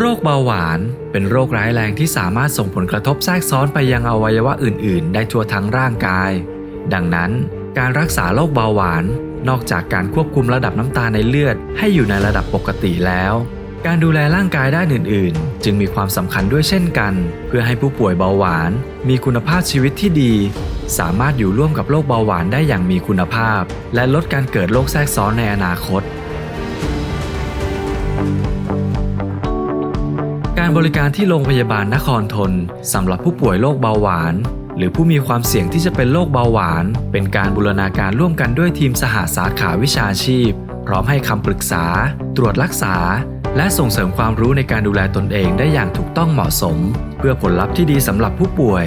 โรคเบาหวาน เป็นโรคร้ายแรงที่สามารถส่งผลกระทบแทรกซ้อนไปยังอวัยวะอื่น ๆ ได้ทั่วทั้งร่างกาย ดังนั้น การรักษาโรคเบาหวาน นอกจากการควบคุมระดับน้ำตาลในเลือด ให้อยู่ในระดับปกติแล้ว การดูแลร่างกายด้านอื่น ๆ จึงมีความสำคัญด้วยเช่นกัน เพื่อให้ผู้ป่วยเบาหวาน มีคุณภาพชีวิตที่ดี สามารถอยู่ร่วมกับโรคเบาหวานได้อย่างมีคุณภาพ และลดการเกิดโรคแทรกซ้อนในอนาคต การบริการที่โรงพยาบาลนครทนสำหรับผู้ป่วยโรคเบาหวาน หรือผู้มีความเสี่ยงที่จะเป็นโรคเบาหวาน เป็นการบูรณาการร่วมกันด้วยทีมสหสาขาวิชาชีพ พร้อมให้คำปรึกษา ตรวจรักษา และส่งเสริมความรู้ในการดูแลตนเองได้อย่างถูกต้องเหมาะสม เพื่อผลลัพธ์ที่ดีสำหรับผู้ป่วย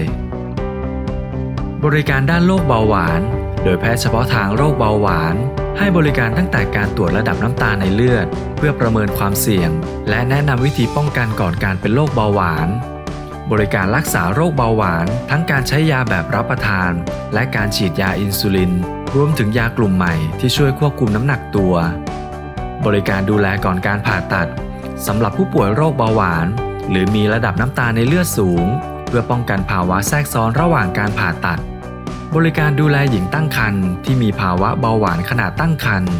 บริการด้านโรคเบาหวาน โดยแพทย์เฉพาะทางโรคเบาหวาน ให้บริการตั้งแต่การตรวจระดับน้ำตาลในเลือด เพื่อประเมินความเสี่ยง และแนะนำวิธีป้องกันก่อนการเป็นโรคเบาหวาน บริการรักษาโรคเบาหวาน ทั้งการใช้ยาแบบรับประทาน และการฉีดยาอินซูลิน รวมถึงยากลุ่มใหม่ที่ช่วยควบคุมน้ำหนักตัว บริการดูแลก่อนการผ่าตัดสำหรับผู้ป่วยโรคเบาหวาน หรือมีระดับน้ำตาลในเลือดสูง เพื่อป้องกันภาวะแทรกซ้อนระหว่างการผ่าตัด บริการดูแลหญิงตั้งครรภ์ที่มีภาวะเบาหวานขณะตั้งครรภ์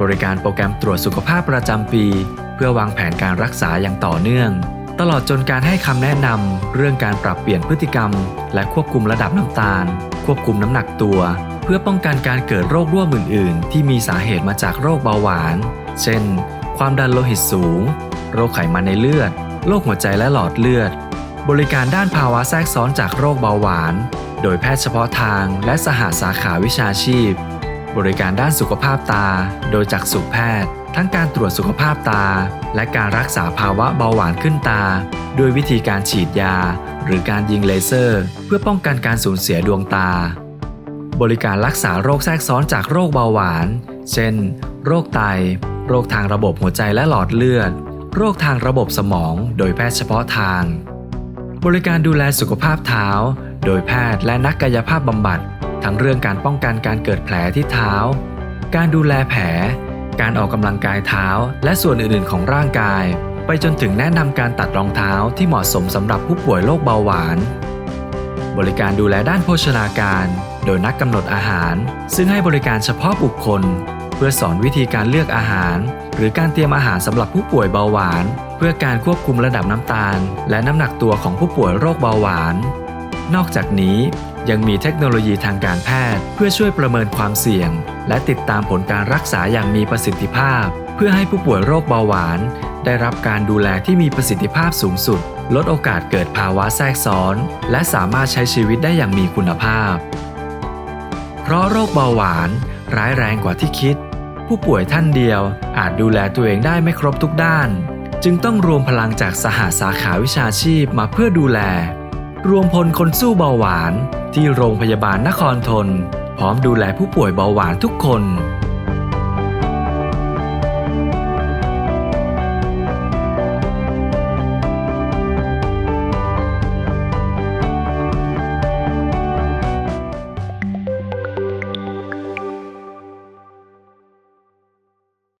บริการโปรแกรมตรวจสุขภาพประจำปี เพื่อวางแผนการรักษาอย่างต่อเนื่อง ตลอดจนการให้คำแนะนำเรื่องการปรับเปลี่ยนพฤติกรรม และควบคุมระดับน้ำตาล ควบคุมน้ำหนักตัว เพื่อป้องกันการเกิดโรคร่วมอื่น ๆ ที่มีสาเหตุมาจากโรคเบาหวาน เช่น ความดันโลหิตสูง โรคไขมันในเลือด โรคหัวใจและหลอดเลือด บริการด้านภาวะแทรกซ้อนจากโรคเบาหวาน โดยแพทย์เฉพาะทางและสหสาขาวิชาชีพ บริการด้านสุขภาพตา โดยจักษุแพทย์ ทั้งการตรวจสุขภาพตา และการรักษาภาวะเบาหวานขึ้นตา ด้วยวิธีการฉีดยา หรือการยิงเลเซอร์ เพื่อป้องกันการสูญเสียดวงตา บริการรักษาโรคแทรกซ้อนจากโรคเบาหวาน เช่น โรคไต โรคทางระบบหัวใจและหลอดเลือด โรคทางระบบสมอง โดยแพทย์เฉพาะทาง บริการดูแลสุขภาพเท้า โดยแพทย์และนักกายภาพบำบัด ทั้งเรื่องการป้องกันการเกิดแผลที่เท้า การดูแลแผล การออกกำลังกายเท้า และส่วนอื่นๆ ของร่างกาย ไปจนถึงแนะนำการตัดรองเท้าที่เหมาะสมสำหรับผู้ป่วยโรคเบาหวาน บริการดูแลด้านโภชนาการ โดยนักกำหนดอาหาร ซึ่งให้บริการเฉพาะบุคคล เพื่อสอนวิธีการเลือกอาหาร หรือการเตรียมอาหารสำหรับผู้ป่วยเบาหวาน เพื่อการควบคุมระดับน้ำตาล และน้ำหนักตัวของผู้ป่วยโรคเบาหวาน นอกจากนี้ยังมีเทคโนโลยีทางการแพทย์ เพื่อช่วยประเมินความเสี่ยง และติดตามผลการรักษาอย่างมีประสิทธิภาพ เพื่อให้ผู้ป่วยโรคเบาหวาน ได้รับการดูแลที่มีประสิทธิภาพสูงสุด ลดโอกาสเกิดภาวะแทรกซ้อน และสามารถใช้ชีวิตได้อย่างมีคุณภาพ เพราะโรคเบาหวาน ร้ายแรงกว่าที่คิด ผู้ป่วยท่านเดียวอาจดูแลตัวเองได้ไม่ครบทุกด้าน จึงต้องรวมพลังจากสหสาขาวิชาชีพมาเพื่อดูแล รวมพลคนสู้เบาหวานที่โรงพยาบาลนครทน พร้อมดูแลผู้ป่วยเบาหวานทุกคน